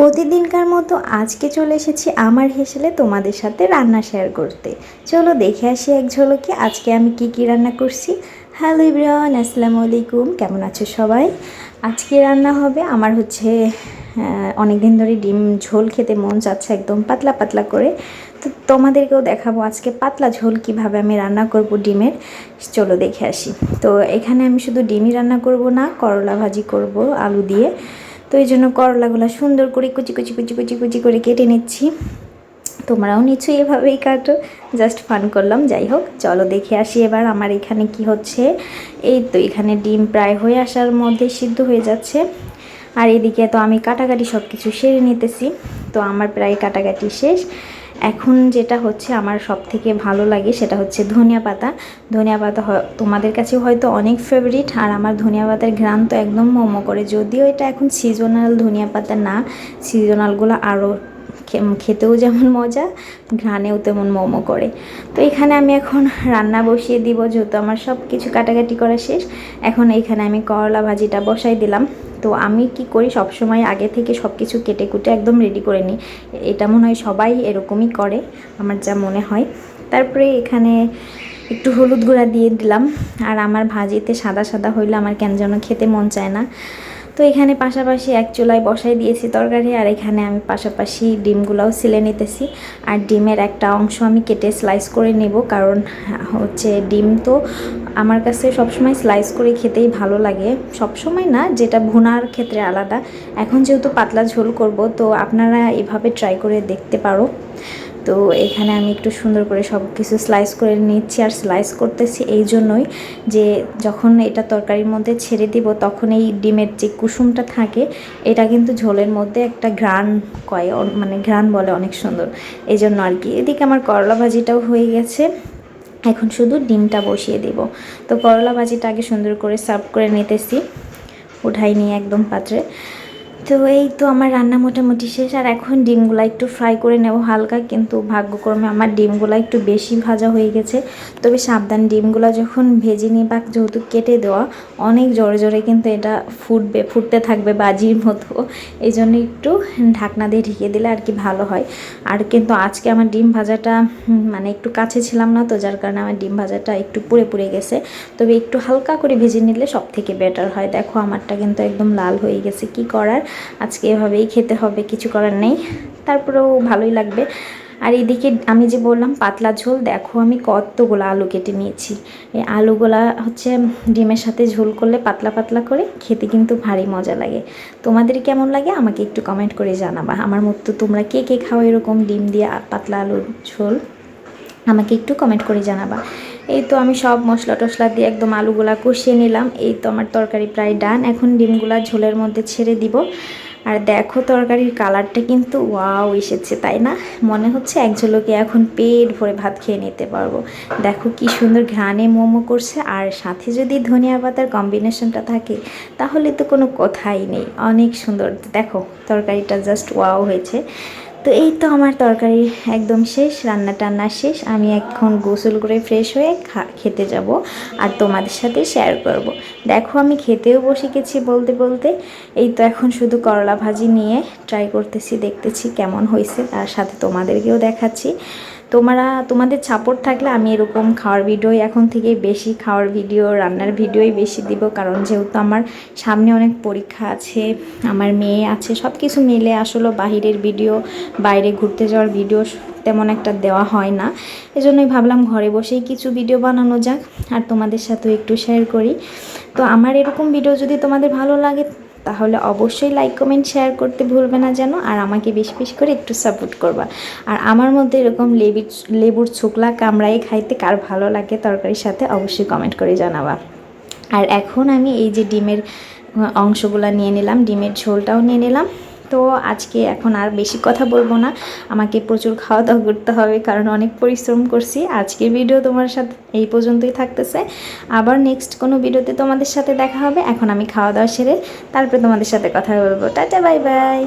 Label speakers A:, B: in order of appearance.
A: প্রতিদিনকার মতো আজকে চলে এসেছি আমার হেসেলে তোমাদের সাথে রান্না শেয়ার করতে। চলো দেখে আসি এক ঝলকে আজকে আমি কি কি রান্না করছি। হ্যালো ইব্রান আসসালামু আলাইকুম, কেমন আছো সবাই? আজকে রান্না হবে আমার হচ্ছে অনেক দিন ধরে ডিম ঝোল খেতে মন চাচ্ছে একদম পাতলা পাতলা করে। তো তোমাদেরকেও দেখাবো আজকে পাতলা ঝোল কীভাবে আমি রান্না করব ডিমের। চলো দেখে আসি। তো এখানে আমি শুধু ডিমই রান্না করব না, করলা ভাজি করব, আলু দিয়ে। তো এই জন্য করলাগুলো সুন্দর করে কুচি কুচি কুচি কুচি কুচি করে কেটে নিচ্ছি। তোমরাও নিশ্চয়ই এভাবেই কাটো। জাস্ট ফান করলাম, যাই হোক, চলো দেখে আসি এবার আমার এখানে কি হচ্ছে। এই তো এখানে ডিম প্রায় হয়ে আসার মধ্যে সিদ্ধ হয়ে যাচ্ছে। আর এদিকে তো আমি কাটাকাটি সব কিছু সেরে নিতেছি। তো আমার প্রায় কাটাকাটি শেষ। এখন যেটা হচ্ছে আমার সব থেকে ভালো লাগে সেটা হচ্ছে ধনিয়া পাতা। ধনিয়া পাতা তোমাদের কাছে হয়তো অনেক ফেভারিট আর আমার ধনিয়া পাতার ঘ্রাণ তো একদম মোমো করে। যদিও এটা এখন সিজনাল ধনিয়া পাতা না সিজনালগুলো আরও খেতেও যেমন মজা, ঘ্রাণেও তেমন মোমো করে। তো এখানে আমি এখন রান্না বসিয়ে দিব, যেহেতু আমার সব কিছু কাটাকাটি করা শেষ। এখন এখানে আমি করলা ভাজিটা বসাই দিলাম। তো আমি কি করি সব সময় আগে থেকে সব কিছু কেটে কুটে একদম রেডি করে নিই। এটা মনে হয় সবাই এরকমই করে, আমার যা মনে হয়। তারপরে এখানে একটু হলুদ গুঁড়া দিয়ে দিলাম। আর আমার ভাজিতে সাদা সাদা হইলে আমার কেন যেন খেতে মন চায় না। তো এখানে পাশাপাশি এক চুলায় বসাই দিয়েছি তরকারি, আর এখানে আমি পাশাপাশি ডিমগুলোও সিলে নিতেছি। আর ডিমের একটা অংশ আমি কেটে স্লাইস করে নেব, কারণ হচ্ছে ডিম তো আমার কাছে সবসময় স্লাইস করে খেতেই ভালো লাগে। সবসময় না, যেটা ভুনার ক্ষেত্রে আলাদা। এখন যেহেতু পাতলা ঝোল করব, তো আপনারা এভাবে ট্রাই করে দেখতে পারো। তো এখানে আমি একটু সুন্দর করে সব কিছু স্লাইস করে নিচ্ছি আর স্লাইস করতেছি এই জন্যই যে যখন এটা তরকারির মধ্যে ছেড়ে দিব, তখন এই ডিমের যে কুসুমটা থাকে, এটা কিন্তু ঝোলের মধ্যে একটা ঘ্রাণ কয় মানে ঘ্রাণ বলে অনেক সুন্দর। এই জন্য আর কি। এদিকে আমার করলা ভাজিটাও হয়ে গেছে। এখন শুধু ডিমটা বসিয়ে দেব। তো করলা ভাজিটা আগে সুন্দর করে সার্ভ করে নিতেছি। উঠাই নিয়ে একদম পাত্রে। তো এই তো আমার রান্না মোটামুটি শেষ, আর এখন ডিমগুলো একটু ফ্রাই করে নেব হালকা, কিন্তু ভাগ্যক্রমে আমার ডিমগুলো একটু বেশি ভাজা হয়ে গেছে। তবে সাবধান, ডিমগুলো যখন ভেজে নিই বা যেহেতু কেটে দেওয়া, অনেক জোরে জোরে কিন্তু এটা ফুটবে, ফুটতে থাকবে বাজির মতো। এই জন্য একটু ঢাকনা দিয়ে ঢেকে দিলে আর কি ভালো হয়। আর কিন্তু আজকে আমার ডিম ভাজাটা মানে একটু কাছে ছিলাম না তো, যার কারণে আমার ডিম ভাজাটা একটু পুড়ে পুড়ে গেছে। তবে একটু হালকা করে ভেজে নিলে সব থেকে বেটার হয়। দেখো, আমারটা কিন্তু একদম লাল হয়ে গেছে। কি করার? আজকে এভাবেই খেতে হবে, কিছু করার নেই। তারপরেও ভালোই লাগবে। আর এদিকে আমি যে বললাম, পাতলা ঝোল, দেখো আমি কতগুলো আলু কেটে নিয়েছি। এই আলুগুলা হচ্ছে ডিমের সাথে ঝোল করলে পাতলা পাতলা করে খেতে কিন্তু ভারী মজা লাগে। তোমাদের কেমন লাগে আমাকে একটু কমেন্ট করে জানাবা। আমার মতো তোমরা কে কে খাও এরকম ডিম দিয়ে পাতলা আলুর ঝোল? আমাকে একটু কমেন্ট করে জানাবা। এই তো আমি সব মশলা টশলা দিয়ে একদম আলুগুলা কষিয়ে নিলাম। এই তো আমার তরকারি প্রায় ডান এখন ডিমগুলা ঝোলের মধ্যে ছেড়ে দিব। আর দেখো তরকারির কালারটা কিন্তু ওয়াও এসেছে, তাই না? মনে হচ্ছে এক ঝোলকে এখন পেট ভরে ভাত খেয়ে নিতে পারব। দেখো কি সুন্দর ঘ্রাণে মোমো করছে। আর সাথে যদি ধনিয়া পাতার কম্বিনেশনটা থাকে, তাহলে তো কোনো কথাই নেই। অনেক সুন্দর। দেখো তরকারিটা জাস্ট ওয়াও হয়েছে। তো এই তো আমার তরকারি একদম শেষ, রান্না টান্না শেষ। আমি এখন গোসল করে ফ্রেশ হয়ে খেতে যাব আর তোমাদের সাথে শেয়ার করব। দেখো আমি খেতেও বসে গেছি বলতে বলতে। এই তো এখন শুধু করলা ভাজি নিয়ে ট্রাই করতেছি, দেখতেছি কেমন হয়েছে। তার সাথে তোমাদেরকেও দেখাচ্ছি। তোমরা, তোমাদের সাপোর্ট থাকলে আমি এরকম খাওয়ার ভিডিওই এখন থেকে বেশি খাওয়ার ভিডিও রান্নার ভিডিওই বেশি দিব। কারণ যেহেতু আমার সামনে অনেক পরীক্ষা আছে, আমার মেয়ে আছে সব কিছু মিলে আসলে বাহিরের ভিডিও বাইরে ঘুরতে যাওয়ার ভিডিও তেমন একটা দেওয়া হয় না। এজন্যই ভাবলাম ঘরে বসেই কিছু ভিডিও বানানো যাক, আর তোমাদের সাথেও একটু শেয়ার করি। তো আমার এরকম ভিডিও যদি তোমাদের ভালো লাগে তাহলে অবশ্যই লাইক কমেন্ট শেয়ার করতে ভুলবে না যেন, আর আমাকে বেশি বেশি করে একটু সাপোর্ট করবা। আর আমার মধ্যে এরকম লেবু, লেবুর ছোকলা কামড়াই খাইতে কার ভালো লাগে তরকারির সাথে অবশ্যই কমেন্ট করে জানাবা। আর এখন আমি এই যে ডিমের, অংশগুলো নিয়ে নিলাম, ডিমের ঝোলটাও নিয়ে নিলাম। তো আজকে এখন আর বেশি কথা বলব না। আমাকে প্রচুর খাওয়া দাওয়া করতে হবে কারণ অনেক পরিশ্রম করছি। আজকের ভিডিও তোমার সাথে এই পর্যন্তই থাকতেছে। আবার নেক্সট কোনো ভিডিওতে তোমাদের সাথে দেখা হবে। এখন আমি খাওয়া দাওয়া সেরে তারপরে তোমাদের সাথে কথা বলব। Tata bye bye